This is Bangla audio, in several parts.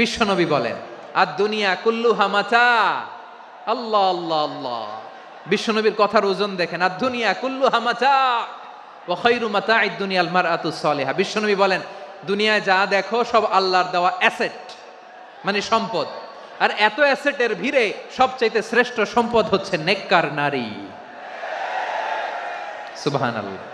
বিশ্বনবী বলেন, আর দুনিয়া কুল্লু হামাচা আল্লাহ আল্লাহ আল্লাহ। বিশ্বনবীর কথার ওজন দেখেন, আর দুনিয়া কুল্লু হামাচা ও খৈরু মাতা দুনিয়াল মার আতু সলেহা। বিশ্বনবী বলেন, দুনিয়ায় যা দেখো সব আল্লাহর দেওয়া অ্যাসেট মানে সম্পদ। আর এত অ্যাসেটের ভিড়ে সবচাইতে শ্রেষ্ঠ সম্পদ হচ্ছে নেককার নারী। সুবহান আল্লাহ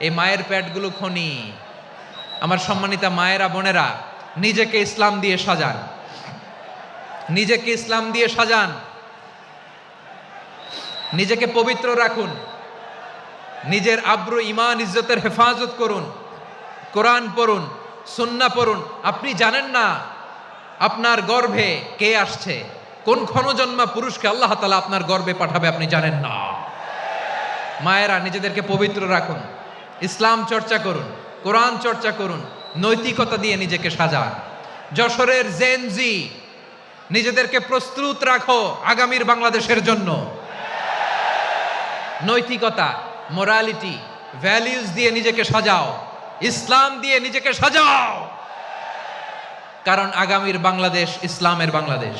এই মায়ের পেটগুলো খনি। আমার সম্মানিতা মায়েরা, বোনেরা, নিজেকে ইসলাম দিয়ে সাজান। নিজেকে ইসলাম দিয়ে সাজান। নিজেকে পবিত্র রাখুন। নিজের আব্রু ইমান ইজ্জতের হেফাজত করুন। কোরআন পড়ুন, সুন্না পড়ুন। আপনি জানেন না আপনার গর্ভে কে আসছে? কোন ক্ষণজন্মা পুরুষকে আল্লাহ তালা আপনার গর্বে পাঠাবে আপনি জানেন না। মায়েরা, নিজেদেরকে পবিত্র রাখুন। ইসলাম চর্চা করুন, কোরআন চর্চা করুন, নৈতিকতা দিয়ে নিজেকে সাজান। যশোরের জেনজি নিজেদেরকে প্রস্তুত রাখো আগামীর বাংলাদেশের জন্য। নৈতিকতা মোরালিটি ভ্যালিউজ দিয়ে নিজেকে সাজাও, ইসলাম দিয়ে নিজেকে সাজাও। কারণ আগামীর বাংলাদেশ ইসলামের বাংলাদেশ।